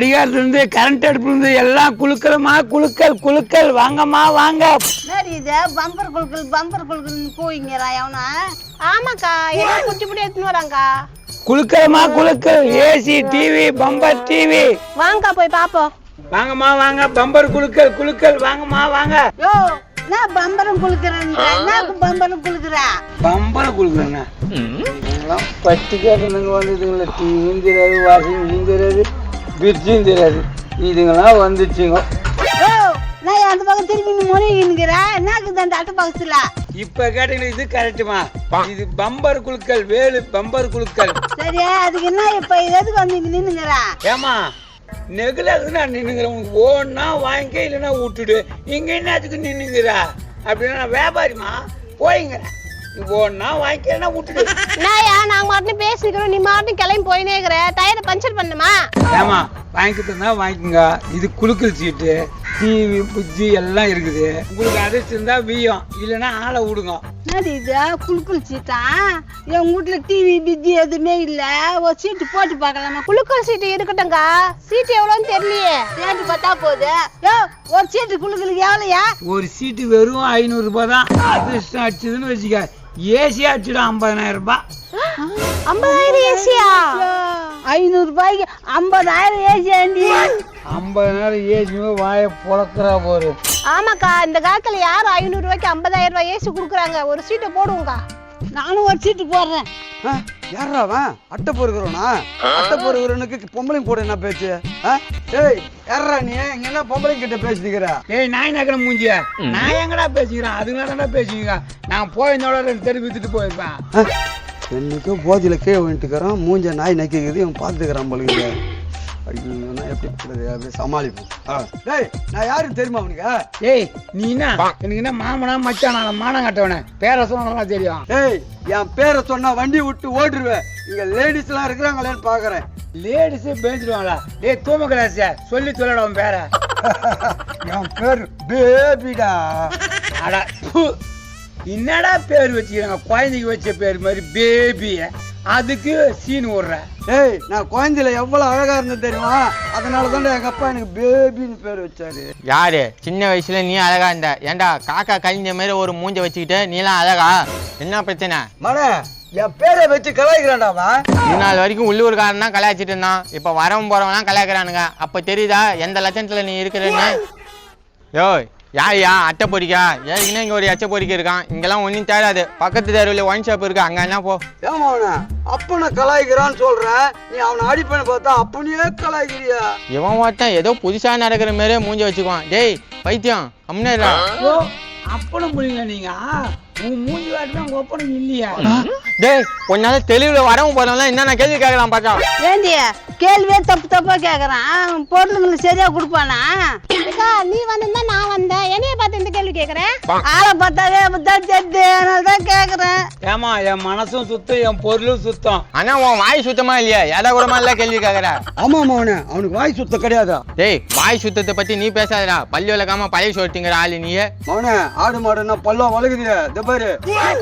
கடிகாரத்துலேருந்து current அடுப்புலேருந்து எல்லாம் குலுக்கலுமா குலுக்கல் குலுக்கல் வாங்கம்மா வாங்க. என்னடி இது? பம்பர் குழுக்கள் பம்பர் குழுக்கள்னு கூவிங்கிறா எவனா? ஆமாக்கா ஏதோ குட்டி புடி எடுத்துன்னு வராங்கக்கா. குலுக்கலுமா குலுக்கல் ஏசி டிவி பம்பர் டிவி வாங்கக்கா போய் பாப்போம். வாங்கம்மா வாங்க. பம்பர் குலுக்கல் குலுக்கல் வாங்கம்மா வாங்க. யோ என்ன பம்பரம் குளுக்குறேன் என்ன பம்பரம் குளுக்குறா பம்பரை குலுக்குறேங்க எல்லாம் பத்து கேட்டுங்க வந்ததுங்களா டிவியும் தெரியாது ஃப்ரிட்ஜும் தெரியாது இதுங்கெல்லாம் வந்துச்சுங்க. நான் அந்த பக்கம் திரும்பி முனைகின்னுக்கிறா என்னக்குது அந்த அட்டை பக்கத்துல? இப்ப கேட்டீங்கன்னா இது கரெக்டுமா இது பம்பர் குலுக்கல் வேலு பம்பர் குலுக்கல் சரி அதுக்கு என்ன இப்ப எதுக்கு வந்து நின்னுங்கிறா ஏமா நெகுலாக்குன்னா நின்னுங்கிற உனக்கு ஓடனா வாங்கிக்க இல்லைன்னா விட்டுடு. இங்க என்னத்துக்கு நின்னுங்கிறா அப்படின்னா நான் வியாபாரிமா போய்ங்கிறேன் நீ ஓடனா வாங்கிக்கலன்னா விட்டுடு. என்னயா நாங்க மாட்டு பேசிக்கிறோம் நீ மாட்டு கிளம்பி போயினே இருக்கிற டயரை பஞ்சர் பண்ணுமா? ஏமா வாங்கிக்கிட்டா வாங்கிக்கோங்க. இது குலுக்கல் சீட்டு டிவி புஜ்ஜி எல்லாம் இருக்குது. உங்களுக்கு அதிர்ஷ்டம் இருந்தா வீயம். இல்லைன்னா ஆளை விடுங்க. என்னடி இது? குளுக்குள் சீட்டா? என் வீட்டுல டிவி பிஜி எதுவுமே இல்ல? ஒரு சீட்டு போட்டு பார்க்கலாமா? குளுக்கல் சீட்டு இருக்கட்டும்க்கா. சீட்டு எவ்வளோன்னு தெரியலையே. சீட்டு பார்த்தா போகுது யோ ஒரு சீட்டு குளுக்கலுக்கு எவ்வளோயா ஒரு சீட்டு வெறும் ஐநூறு ரூபாய் தான். அதிர்ஷ்டம் அடிச்சதுன்னு வச்சுக்க. ஏசி அடிச்சிடும் ஐம்பதனாயிரம் ரூபாய். ஐம்பதாயிரம் ஏசியா? ஐநூறு ரூபாய்க்கு ஐம்பதாயிரம் ஏசி ஆண்டி ஐம்பதனாயிரம் ஏசியுமே வாயை புழக்கிறா போரு. ஆமாக்கா இந்த காலத்துல யார் ஐநூறு ரூபாய்க்கு ஐம்பதாயிரம் ரூபாய் ஏசி கொடுக்குறாங்க. ஒரு சீட்டை போடுவோங்க்கா நானும் ஒரு சீட்டு போடுறேன். அவன்? அட்டை பொறுக்கிறவனா? அட்டை பொறுக்கிறவனுக்கு பொம்பளைங்க கூட என்ன பேச்சு? ஆ? ஏய் யார்ரா நீ? இங்க என்ன பொம்பளைங்க கிட்ட பேசிக்கிற? ஏய் நாய் நகரம் மூஞ்சிய? நான் எங்கடா பேசிக்கிறேன்? அதுங்களா தானே பேசிக்கிறேன் நான் போயிருந்தோட ரெண்டு தெரு வித்துட்டு போயிருப்பேன். என்னைக்கோ போதியில கீழே விட்டுக்கிறான் மூஞ்ச நாய் நக்கிக்குது இவன் பார்த்துக்கிறான் நான் எப்படி இருக்கிறது? அப்படியே சமாளிப்போம். டேய் நான் யாருன்னு தெரியுமா அவனுக்கு ஏய் நீ என்ன? எனக்கு என்ன மாமனா மச்சானா மானம் கட்டவனே? பேர சொன்னா தெரியும். ஏய் என் பேரை சொன்னா வண்டி விட்டு ஓடிடுவேன் இங்க லேடிஸ் எல்லாம் இருக்கிறாங்களேன்னு பாக்குறேன். லேடிஸே பேசிடுவாங்களா டேய் தூம சொல்லி சொல்லடா உன் பேரை. என் பேர் பேபிடா அடா. என்னடா பேர் வச்சுக்கிறாங்க? குழந்தைக்கு வச்ச பேர் மாதிரி பேபி அதுக்கு சீன் விடுற ஏய் நான் குழந்தையில எவ்வளவு அழகா இருந்தேன் தெரியுமா? அதனால தான் எங்க அப்பா எனக்கு பேபின்னு பேர் வச்சாரு. யாரு? சின்ன வயசுல நீ அழகா இருந்த. ஏன்டா காக்கா கழிஞ்ச மாதிரி ஒரு மூஞ்ச வச்சுக்கிட்டு நீலாம் அழகா? என்ன பிரச்சனை? மன என் பேரை வச்சு கலாய்க்கிறான்டா அவன். இது நாள் வரைக்கும் உள்ளூர்காரன் தான் கலாய்ச்சிட்டு இருந்தான். இப்ப வரவன் போறவன் கலாய்க்கிறானுங்க. அப்ப தெரியுதா எந்த லட்சணத்துல நீ இருக்கிறன்னு? யோ யாரியா அட்டை பொறிக்கா ஏற்கனவே இங்க ஒரு எச்ச பொறிக்க இருக்கான். இங்கெல்லாம் ஒன்றும் தேடாது. பக்கத்து தெருவில் ஒயின் ஷாப் இருக்கு. அங்க என்ன போ. ஏமா அவன? அப்பனை கலாய்க்கிறான்னு சொல்றேன் நீ அவனை அடிப்பேன்னு பார்த்தா அப்பனையே கலாய்க்கிறியா? இவன் ஒருத்தன் ஏதோ புதுசா நடக்கிற மாதிரி மூஞ்ச வச்சுக்குவான். டேய் பைத்தியம் அம்னேரா ஓ அப்பனும் முடியல நீங்க. உன் மூஞ்சி வாட்டினா உங்க அப்பனும் இல்லையா? டேய் உன்னால தெளிவுல வரவும் போறவங்க என்னென்ன கேள்வி கேட்கலாம் பார்த்தா ஏண்டி கேள்வியே தப்பு தப்பா கேக்குறான் பொருளுங்களை சரியா கொடுப்பானா? நீ வந்திருந்தா நான் வந்தேன். என்னைய பார்த்து இந்த கேள்வி கேக்குறேன் ஆளை பார்த்தாவே அப்படித்தான் தெரியுது. அதனால தான் கேக்குறேன் ஏமா என் மனசும் சுத்தம் என் பொருளும் சுத்தம். ஆனா உன் வாய் சுத்தமா இல்லையா? எதை கூடமா இல்ல கேள்வி கேக்குற ஆமா அவனே அவனுக்கு வாய் சுத்தம் கிடையாதா? டேய் வாய் சுத்தத்தை பத்தி நீ பேசாதடா. பள்ளி விளக்காம பழைய சொல்லிட்டுங்கிற ஆளு நீ அவனே ஆடு மாடுன்னா பல்லம் இந்த பாரு.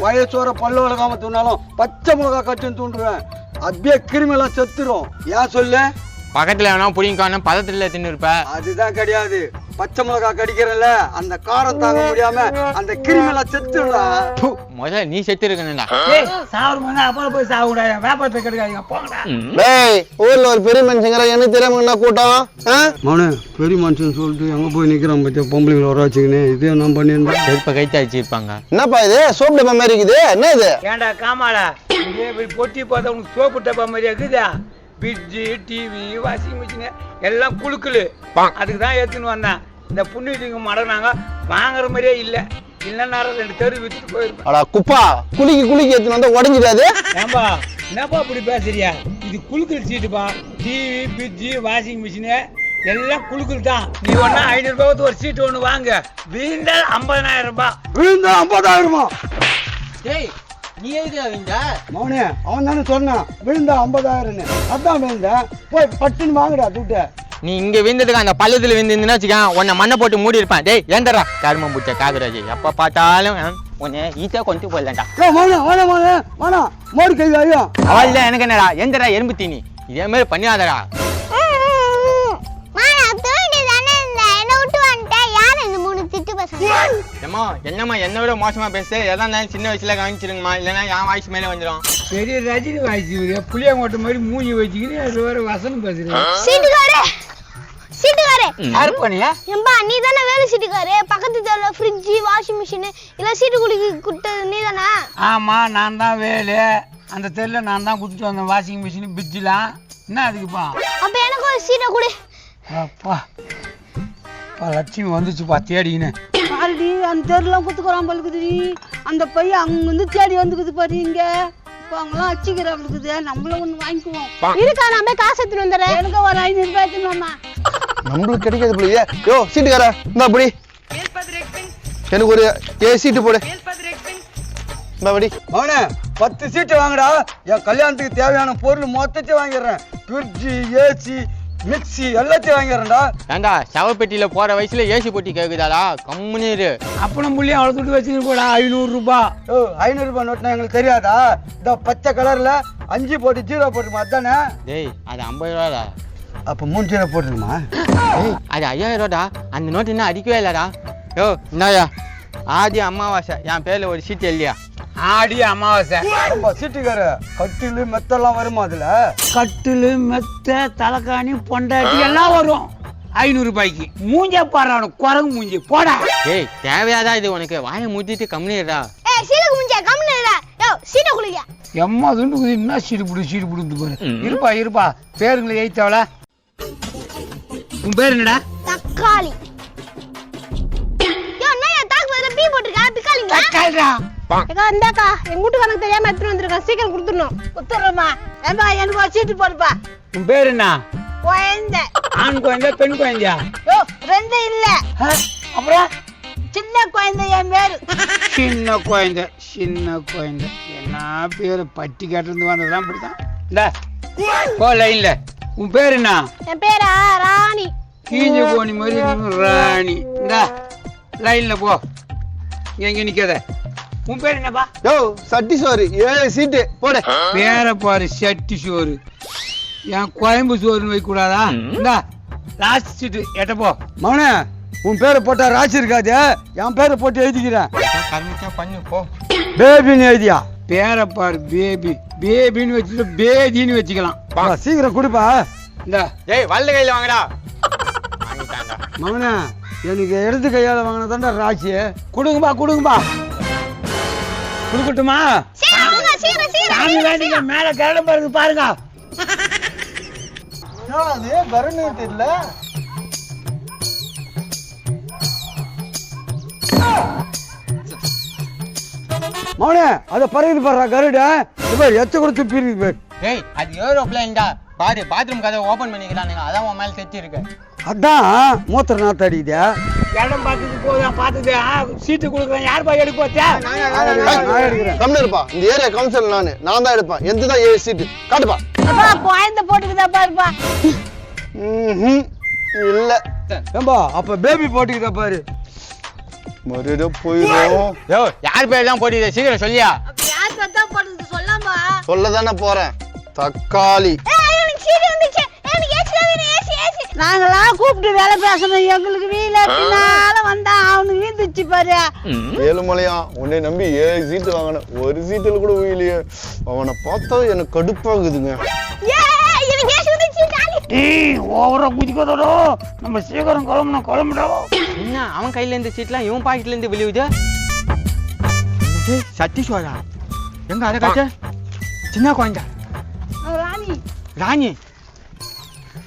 பழைய பல்லு வளர்க்காம தூண்டாலும் பச்சை மிளகா கட்டுன்னு தூண்டுவேன். அப்படியே கிருமியெல்லாம் செத்துரும். ஏன் சொல்லு? பக்கத்துல வேணா புடிங்கான பதத்துல தின்னு இருப்ப அதுதான் கிடையாது. பச்சை மிளகா கடிக்கிறல்ல அந்த காரம் தாங்க முடியாம அந்த கிருமியெல்லாம் செத்துடா முதல்ல நீ செத்து இருக்கணும்டா ஏய் சாவர மாதிரி அப்புறம் போய் சாப்பிடாத வியாபாரத்தை கெடுக்காதீங்க போங்கடா. டேய் ஊர்ல ஒரு பெரிய மனுஷங்கிற எனக்கு தெரியாம என்ன கூட்டம்? ஆ? மவனே பெரிய மனுஷன் சொல்லிட்டு எங்க போய் நிக்கிறான் பத்தியா? பொம்பளைங்களை வர வச்சுக்கினே. இதே நான் பண்ணியிருந்தேன் செருப்ப கைத்து அடிச்சிருப்பாங்க. என்னப்பா இது? சோப் டப்பா மாதிரி இருக்குது. என்ன இது? ஏன்டா காமாடா இதே இப்படி பொட்டி பார்த்தா உனக்கு சோப்பு டப்பா மாதிரி இருக்குதா? ஃப்ரிட்ஜு டிவி வாஷிங் மிஷினு எல்லாம் குழுக்குலு அதுக்கு தான் எடுத்துன்னு வந்தேன். இந்த புண்ணியத்துக்கு மடனாங்க வாங்குற மாதிரியே இல்லை. இல்லைன்னா ரெண்டு தெரு வித்துட்டு போயிருப்பேன். அடா குப்பா. குளிக்கு குளிக்கு எடுத்துன்னு வந்தா உடஞ்சிடாது. ஏம்பா என்னப்பா இப்படி பேசுறியா? இது குழுக்கல் சீட்டுப்பா. டிவி ஃப்ரிட்ஜு வாஷிங் மிஷினு எல்லாம் குழுக்கல் தான். நீ ஒன்னா ஐநூறு ரூபாய்க்கு ஒரு சீட்டு ஒன்று வாங்க. வீண்டால் ஐம்பதனாயிரம் ரூபாய். விழுந்தா ஐம்பதாயிரமா? டேய் நீ எதுக்கு அவங்க மவனே அவன் தானே சொன்னான். விழுந்தா ஐம்பதாயிரம்னு. அதான் விழுந்தேன் போய் பட்டுன்னு வாங்குடா துட்ட. நீ இங்க விழுந்ததுக்கு அந்த பள்ளத்துல விழுந்துருந்துன்னா வச்சுக்கேன் உன்னை மண்ணை போட்டு மூடி இருப்பான். டேய் ஏந்தரா கருமம் பிடிச்ச காகராஜ் எப்ப பார்த்தாலும் உன்னை ஈஸியா கொண்டு போயிடலாம்டா. வேணாம் வேணாம் வேணாம் வேணாம் மோடி கை ஐயோ அவள் எனக்கு என்னடா எந்தடா எறும்பு தீனி? இதே மாதிரி பண்ணியாதடா என்னம்மா என்னை விட மோசமா பேசு. எதா இருந்தாலும் சின்ன வயசுல கவனிச்சிருங்கம்மா. இல்லைன்னா என் வாய்ஸ் மேலே வந்துடும் பெரிய ரஜினி வாய்ச்சி புளியங்கோட்டை மாதிரி மூஞ்சி வச்சுக்கிட்டு அது வேற வசனம் பேசுறேன் சீட்டுக்காரே! சீட்டுக்காரே! யார் பண்ணியா எம்பா நீ தானே வேலை சீட்டுக்காரு? பக்கத்து தெருவில் ஃப்ரிட்ஜு வாஷிங் மிஷின் எல்லாம் சீட்டு குடிக்க கொடுத்தது நீ தானே ஆமா நான் தான் வேலு. அந்த தெருல நான் தான் கொடுத்துட்டு வந்தேன். வாஷிங் மிஷின் பிரிட்ஜெலாம் என்ன அதுக்குப்பா அப்ப எனக்கு ஒரு சீட்டை கொடு. அப்பா அப்பா. லட்சுமி வந்துச்சுப்பா தேடிக்கின்னு. பாருடி அந்த தெருலாம் குத்துக்கிறான் பழுக்குதுடி அந்த பையன் அங்கிருந்து தேடி வந்துக்குது பாரு இங்க. இப்போ அவங்களாம் வச்சுக்கிறான் இருக்குது. நம்மளும் ஒன்று வாங்கிக்குவோம். இருக்கா நான் போய் காசு எடுத்துட்டு வந்துடுறேன். எனக்கு ஒரு ஐநூறு ரூபாய் எடுத்துன்னு நம்மளுக்கு கிடைக்காது போலயே. யோ சீட்டுக்கார இந்த அப்படி எனக்கு ஒரு ஏ சீட்டு போடு. இந்த அப்படி மகனே பத்து சீட்டு வாங்குடா. என் கல்யாணத்துக்கு தேவையான பொருள் மொத்தத்தையும் வாங்கிடுறேன். ஃப்ரிட்ஜு ஏசி மிக்ஸி எல்லாத்தையும் வாங்கிடுறேன்டா. ஏண்டா சவப்பெட்டியில போற வயசுல ஏசி போட்டி கேக்குதாடா? கம்முன்னு இரு. அப்பனும் புள்ளியும் அவ்வளோ துட்டு வச்சுன்னு போடா ஐநூறு ரூபாய் ஓ ஐநூறு ரூபாய் நோட்டுனா எங்களுக்கு தெரியாதா? இந்த பச்சை கலர்ல அஞ்சு போட்டு ஜீரோ போட்டுமா அதானே? டேய் அது ஐம்பது ரூபாடா. அப்போ மூணு ஜீரோ போட்டுருமா? டேய் அது ஐயாயிரம் ரூபாடா. அந்த நோட்டு இன்னும் அடிக்கவே இல்லடா. யோ இந்தாயா. ஆதி அமாவாசை. என் பேர்ல ஒரு சீட்டு இல்லையா ஆடி அமாவாசை. நம்ம சீட்டுக்கார கட்டிலு மெத்தெல்லாம் வருமா அதுல? கட்டிலு மெத்த தலைக்காணி பொண்டாட்டி எல்லாம் வரும். ஐநூறு ரூபாய்க்கு. மூஞ்ச பாடுறானு குரங்கு மூஞ்சி. போடா. டேய் தேவையாதா இது உனக்கு? வாயை முட்டிட்டு கம்முனிடுறா ஏ சீட்டை குடிஞ்சா கம்மி இல்ல யோ சீட்டை குளிக்க. எம்மா துண்டு என்ன சீடு பிடி சீடு பிடிந்து பாரு. இருப்பா இருப்பா. பேருங்களை எய்த்தவள உன் பேர் என்னடா? தக்காளி. யோ தாக்கு பதிலா பீ போட்டிருக்கா? பிக்காளிங்க தக்காளிடா. ஏக்கா இந்தாக்கா எங்க வீட்டுக்காரனுக்கு தெரியாம எடுத்துட்டு வந்திருக்கேன். சீக்கிரம் கொடுத்துடணும். குத்துறோமா ஏம்பா எனக்கு ஒரு சீட்டு போடுப்பா. உன் பேர் என்ன? குழந்தை. ஆண் குழந்தை பெண் குழந்தையா? ரெண்டு இல்ல. அப்புறம்? சின்ன குழந்தை என் பேரு. சின்ன குழந்தை சின்ன குழந்தை. என்ன பேரு? பட்டி கேட்டிருந்து வந்ததுதான் இப்படிதான் இந்த போ லைன்ல. உன் பேர் என்ன? என் பேரா ராணி. கீஞ்ச மாதிரி இருக்கணும், ராணி. இந்த லைன்ல போ. இங்க எங்க நிக்காத. உன் பேர் என்னப்பா? யோ சட்டி சோறு. ஏழு சீட்டு போடு. பேரை பாரு சட்டி சோறு. என் குழம்பு சோறுன்னு வைக்க கூடாதா இந்த லாஸ்ட் சீட்டு எட்ட போ. மகனே உன் பேரை போட்டா ராசி இருக்காது. என் பேரை போட்டு எழுதிக்கிறேன். கருமிச்சா பண்ணு போ. பேபின்னு எழுதியா? பேரை பாரு பேபி பேபின்னு வச்சுட்டு பேதின்னு வச்சுக்கலாம். பா, சீக்கிரம் கொடுப்பா. இந்த. டேய் வலது கையில வாங்கடா. மகனே எனக்கு இடது கையால வாங்கினதாண்டா ராசி. கொடுங்கப்பா கொடுங்கப்பா. கொடுக்கட்டுமா? சாமி வேண்டிங்க மேல கரடம் பாருங்க பாருங்க. அது கருணை தெரியல. மகனே அதை பறகுது பாடுறா கருடா. இப்போ எச்ச கூட துப்பி இருக்கு பாரு டேய் அது ஏரோப்ளேன்டா பாரு பாத்ரூம் கதை ஓபன் பண்ணிக்கிறானுங்க. அதான் உன் மேல இருக்கு. அதான் மூத்திர நாத்த அடிக்குதா. இடம் பார்த்தது போதும் பார்த்தது ஆ, சீட்டு கொடுக்குறேன். யார் பாய் எடுக்க போச்சா? நான் எடுக்கிறேன். கம்மியா இருப்பா. இந்த ஏரியா கவுன்சிலர் நானு. நான் தான் எடுப்பேன். எந்த தான் ஏழு சீட்டு. காட்டுப்பா. அப்பா குழந்தை போட்டுக்குதா பாருப்பா ம்ஹும். இல்ல. ஏம்பா அப்ப பேபி போட்டுக்கிட்டா பாரு. மறுபடியும் போயிடும் யோ யார் பேர் தான் சீக்கிரம் சொல்லியா? அப்ப யார் சொல்லாமா சொல்ல தானே போறேன். தக்காளி. ஏய் நாங்களாம் கூப்பிட்டு வேலை பேசணும் எங்களுக்கு வீலாட்டினால வந்தா அவனுக்கு வீந்துச்சு பாரு. ஏழுமலையா உன்னை நம்பி ஏழு சீட்டு வாங்கினேன். ஒரு சீட்டுல கூட உயிலையே அவனை பார்த்தா எனக்கு கடுப்பாகுதுங்க. ஓவரா குதிக்காதடோ. நம்ம சீக்கிரம் கிளம்பணும் கிளம்பிடோ என்ன அவன் கையில இருந்து சீட்லாம் இவன் பாக்கெட்ல இருந்து? சட்டி சோழா எங்க அதை சின்ன குழந்தை. ராணி. ராணி.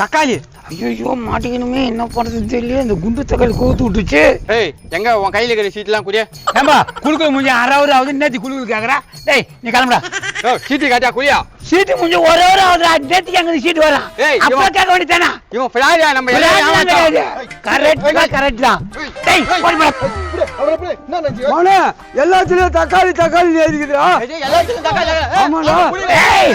தக்காளி. ஐயோ மாட்டிக்கணுமே. என்ன பண்றது தெரியல இந்த குண்டு தக்காளி கோத்து விட்டுச்சு ஏய் எங்க உன் கையில இருக்கிற சீட்லாம் குடிய? ஏம்பா குழுக்கள் முடிஞ்ச அரை ஹவர் ஆகுது. நேற்று குழுக்கள் கேக்குறா? டேய் நீ கிளம்புடா. யோ சீட்டு காட்டியா குடியா? சீட்டு முடிஞ்ச ஒரு ஹவர் ஆகுதுடா. நேற்றுக்கு எங்க சீட்டு வரா? ஏய், அப்போ கேட்க வேண்டியதானா இவன் ஃபிளாரியா நம்ம. கரெக்ட் தான் கரெக்ட் தான். டேய் போய் போடா. மகனே எல்லாத்துலயும் தக்காளி தக்காளி ஆமாடா. ஏய்